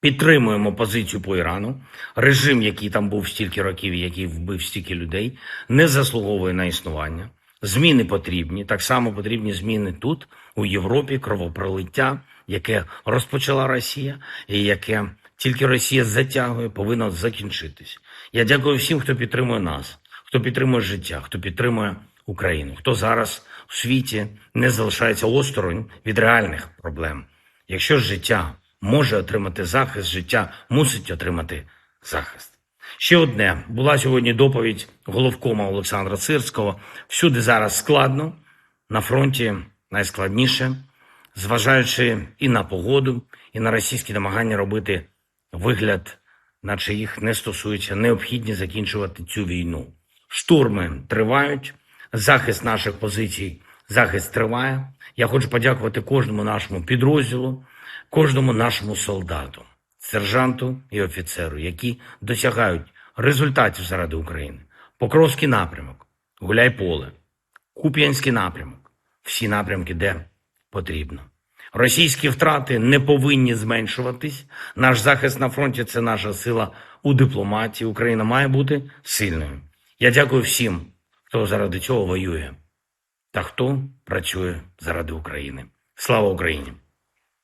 Підтримуємо позицію по Ірану. Режим, який там був стільки років, який вбив стільки людей, не заслуговує на існування. Зміни потрібні. Так само потрібні зміни тут, у Європі, кровопролиття, яке розпочала Росія, і яке тільки Росія затягує, повинно закінчитись. Я дякую всім, хто підтримує нас, хто підтримує життя, хто підтримує Україну, хто зараз у світі не залишається осторонь від реальних проблем. Якщо життя може отримати захист, життя мусить отримати захист. Ще одне була сьогодні доповідь головкома Олександра Сирського. Всюди зараз складно, на фронті найскладніше, зважаючи і на погоду, і на російські намагання робити вигляд, наче їх не стосується необхідність закінчувати цю війну. Штурми тривають, захист наших позицій, захист триває. Я хочу подякувати кожному нашому підрозділу, кожному нашому солдату, сержанту і офіцеру, які досягають результатів заради України. Покровський напрямок, Гуляйполе, Куп'янський напрямок, всі напрямки, де потрібно. Російські втрати не повинні зменшуватись. Наш захист на фронті це наша сила у дипломатії. Україна має бути сильною. Я дякую всім, хто заради цього воює та хто працює заради України. Слава Україні!